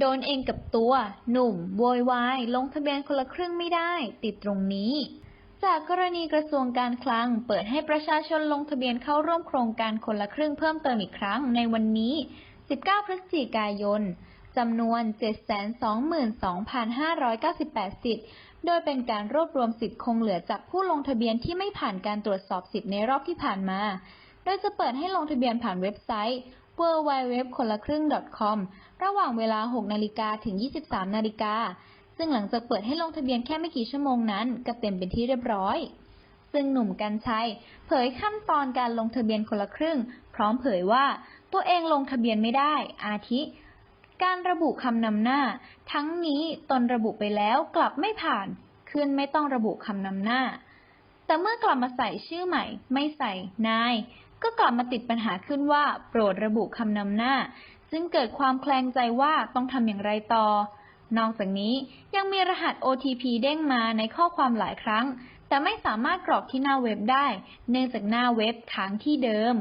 โดนเองกับตัว หนุ่มโวยวายลงทะเบียนคนละครึ่งไม่ได้ ติดตรงนี้ จากกรณีกระทรวงการคลัง เปิดให้ประชาชนลงทะเบียนเข้าร่วมโครงการคนละครึ่งเพิ่มเติมอีกครั้งในวันนี้ 19 พฤศจิกายนจำนวน 722,598 สิทธิ์ โดยเป็นการรวบรวมสิทธิ์คงเหลือจากผู้ลงทะเบียนที่ไม่ผ่านการตรวจสอบสิทธิ์ในรอบที่ผ่านมา โดยจะเปิดให้ลงทะเบียนผ่านเว็บไซต์ www คนละครึ่ง .com ระหว่างเวลา 6 นาฬิกาถึง 23 นาฬิกา ซึ่งหลังจากเปิดให้ลงทะเบียนแค่ไม่กี่ชั่วโมงนั้น ก็เต็มเป็นที่เรียบร้อย ซึ่งหนุ่มกัญชัย เผยขั้นตอนการลงทะเบียนคนละครึ่ง พร้อมเผยว่าตัวเองลงทะเบียนไม่ได้ อาทิ การระบุคำนำหน้า ทั้งนี้ตนระบุไปแล้วกลับไม่ผ่านขึ้นไม่ต้องระบุคำนำหน้า แต่เมื่อกลับมาใส่ชื่อใหม่ ไม่ใส่นาย ก็กลับมาติดปัญหาขึ้นว่า โปรดระบุคำนำหน้าซึ่งเกิดความแคลงใจว่าต้องทำอย่างไรต่อ นอกจากนี้ยังมีรหัส OTP เด้งมาในข้อความหลายครั้ง แต่ไม่สามารถกรอกที่หน้าเว็บได้ เนื่องจากหน้าเว็บค้างที่เดิม